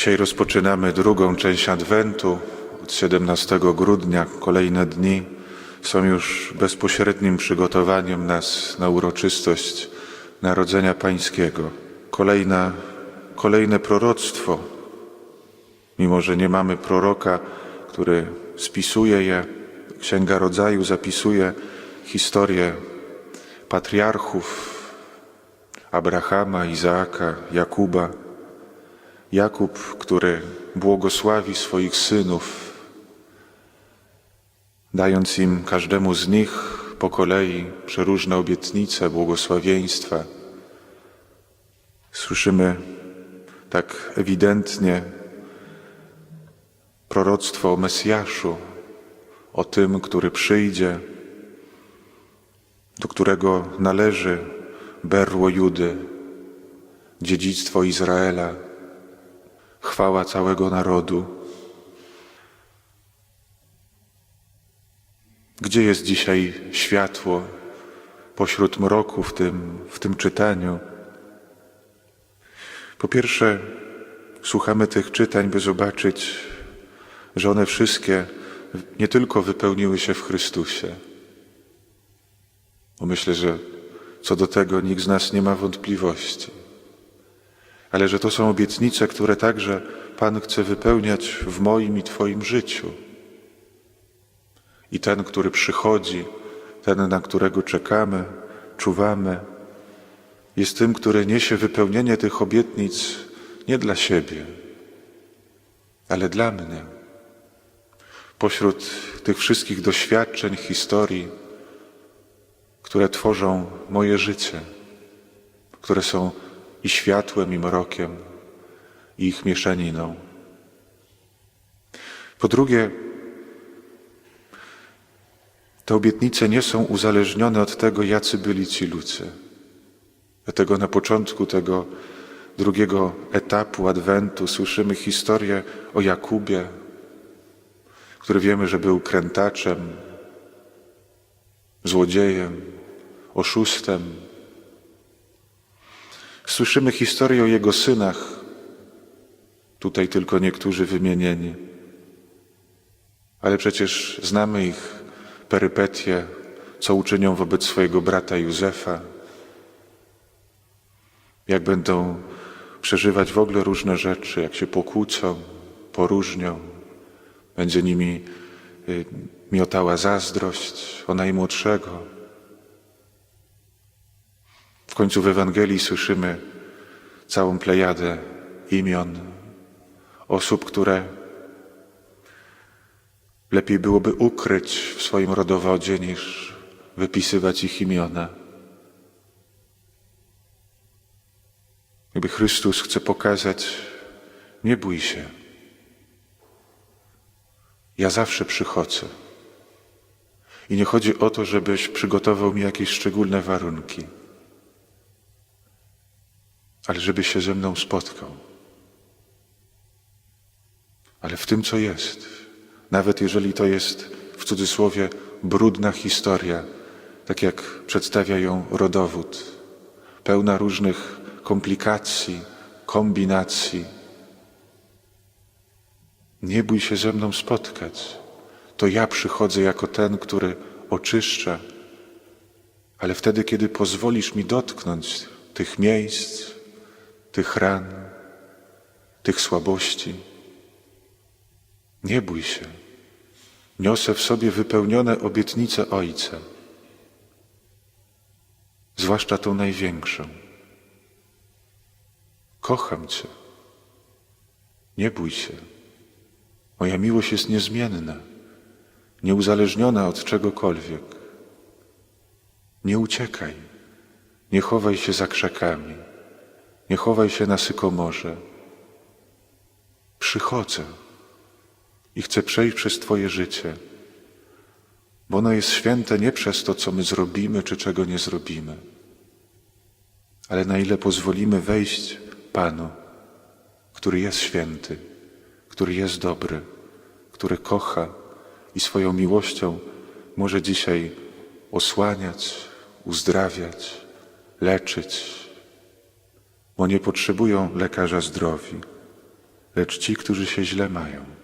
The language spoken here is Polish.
Dzisiaj rozpoczynamy drugą część Adwentu. Od 17 grudnia kolejne dni są już bezpośrednim przygotowaniem nas na uroczystość Narodzenia Pańskiego. Kolejna, kolejne proroctwo, mimo że nie mamy proroka, który spisuje je, Księga Rodzaju zapisuje historię patriarchów Abrahama, Izaaka, Jakuba. Jakub, który błogosławi swoich synów, dając im każdemu z nich po kolei przeróżne obietnice, błogosławieństwa. Słyszymy tak ewidentnie proroctwo o Mesjaszu, o tym, który przyjdzie, do którego należy berło Judy, dziedzictwo Izraela, chwała całego narodu. Gdzie jest dzisiaj światło pośród mroku w tym, w tym czytaniu? Po pierwsze, słuchamy tych czytań, by zobaczyć, że one wszystkie nie tylko wypełniły się w Chrystusie. Bo myślę, że co do tego nikt z nas nie ma wątpliwości. Ale że to są obietnice, które także Pan chce wypełniać w moim i Twoim życiu. I ten, który przychodzi, ten, na którego czekamy, czuwamy, jest tym, który niesie wypełnienie tych obietnic nie dla siebie, ale dla mnie. Pośród tych wszystkich doświadczeń, historii, które tworzą moje życie, które są i światłem, i mrokiem, i ich mieszaniną. Po drugie, te obietnice nie są uzależnione od tego, jacy byli ci ludzie. Dlatego na początku tego drugiego etapu Adwentu słyszymy historię o Jakubie, który wiemy, że był krętaczem, złodziejem, oszustem. Słyszymy historię o jego synach, tutaj tylko niektórzy wymienieni, ale przecież znamy ich perypetie, co uczynią wobec swojego brata Józefa, jak będą przeżywać w ogóle różne rzeczy, jak się pokłócą, poróżnią, będzie nimi y, miotała zazdrość o najmłodszego. Końcu w Ewangelii słyszymy całą plejadę imion osób, które lepiej byłoby ukryć w swoim rodowodzie niż wypisywać ich imiona. Jakby Chrystus chce pokazać, nie bój się. Ja zawsze przychodzę. I nie chodzi o to, żebyś przygotował mi jakieś szczególne warunki, ale żeby się ze mną spotkał. Ale w tym, co jest, nawet jeżeli to jest w cudzysłowie brudna historia, tak jak przedstawia ją rodowód, pełna różnych komplikacji, kombinacji, nie bój się ze mną spotkać. To ja przychodzę jako ten, który oczyszcza, ale wtedy, kiedy pozwolisz mi dotknąć tych miejsc, tych ran, tych słabości, nie bój się. Niosę w sobie wypełnione obietnice Ojca, zwłaszcza tą największą. Kocham Cię. Nie bój się. Moja miłość jest niezmienna, nieuzależniona od czegokolwiek. Nie uciekaj, nie chowaj się za krzakami, nie chowaj się na sykomorze. Przychodzę i chcę przejść przez Twoje życie, bo ono jest święte nie przez to, co my zrobimy, czy czego nie zrobimy, ale na ile pozwolimy wejść Panu, który jest święty, który jest dobry, który kocha i swoją miłością może dzisiaj osłaniać, uzdrawiać, leczyć, bo nie potrzebują lekarza zdrowi, lecz ci, którzy się źle mają.